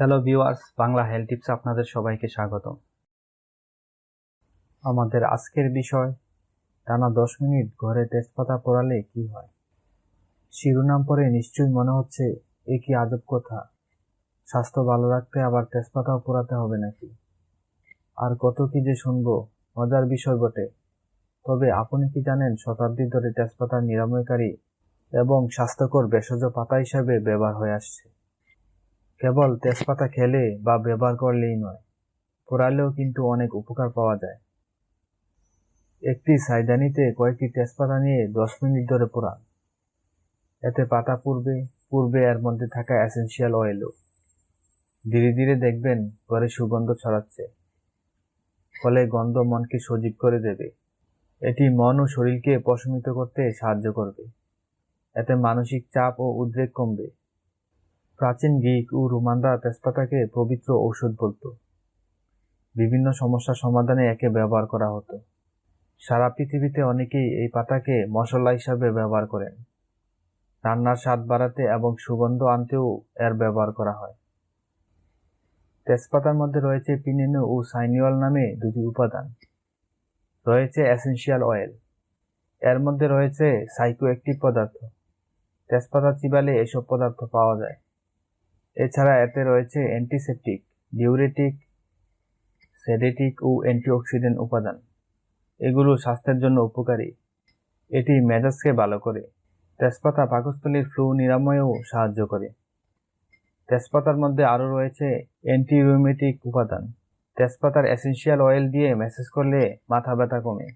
Hello viewers Bangla health tips আপনাদের সবাইকে স্বাগত আমাদের আজকের বিষয়, টানা দশ মিনিট ঘরে তেজপাতা পোড়ালে কি হয়? শিরোনাম পরে নিশ্চয়ই মনে হচ্ছে, এ কি আজব কথা। স্বাস্থ্য ভালো রাখতে আবার তেজপাতাও পোড়াতে হবে নাকি? আর কত কি যে শুনব, মজার বিষয় বটে। তবে আপনি কি জানেন, শতাব্দী ধরে তেজপাতা নিরাময়কারী এবং স্বাস্থ্যকর ভেষজ পাতা হিসাবে ব্যবহার হয়ে আসছে। কেবল তেজপাতা খেলে বা ব্যবহার করলেই নয়, পোড়ালেও কিন্তু অনেক উপকার পাওয়া যায়। একটি সাইদানিতে কয়েকটি তেজপাতা নিয়ে দশ মিনিট ধরে পোড়ান। এতে পাতা পূর্বে পূর্বে এর মধ্যে থাকা এসেনশিয়াল অয়েলও ধীরে ধীরে দেখবেন ঘরে সুগন্ধ ছড়াচ্ছে, ফলে গন্ধ মনকে সজীব করে দেবে। এটি মন ও শরীরকে প্রশমিত করতে সাহায্য করবে। এতে মানসিক চাপ ও উদ্বেগ কমবে। প্রাচীন গ্রিক ও রোমানরা তেজপাতাকে পবিত্র ঔষধ বলতো। বিভিন্ন সমস্যা সমাধানে একে ব্যবহার করা হতো। সারা পৃথিবীতে অনেকেই এই পাতাকে মশলা হিসাবে ব্যবহার করেন। রান্নার স্বাদ বাড়াতে এবং সুগন্ধ আনতেও এর ব্যবহার করা হয়। তেজপাতার মধ্যে রয়েছে পিনিনো ও সাইনিওয়াল নামে দুটি উপাদান। রয়েছে এসেনশিয়াল অয়েল। এর মধ্যে রয়েছে সাইকোঅ্যাক্টিভ পদার্থ। তেজপাতা চিবালে এসব পদার্থ পাওয়া যায়। এছাড়া এতে রয়েছে অ্যান্টিসেপটিক ডিউরেটিক সেডেটিক ও অ্যান্টিঅক্সিডেন্ট উপাদান। এগুলো স্বাস্থ্যের জন্য উপকারী। এটি মেজাজকে ভালো করে। তেজপাতা পাকস্থলীর ফ্লু নিরাময়েও সাহায্য করে। তেজপাতার মধ্যে আরও রয়েছে অ্যান্টিরিউমেটিক উপাদান। তেজপাতার এসেনশিয়াল অয়েল দিয়ে ম্যাসেজ করলে মাথা ব্যথা কমে।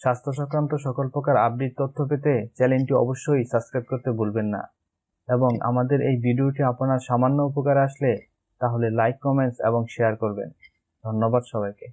স্বাস্থ্য সংক্রান্ত সকল প্রকার আপডেট তথ্য পেতে চ্যানেলটি অবশ্যই সাবস্ক্রাইব করতে ভুলবেন না। এবং আমাদের এই ভিডিওটি আপনার সামান্য উপকার আসলে তাহলে লাইক কমেন্টস এবং শেয়ার করবেন। ধন্যবাদ সবাইকে।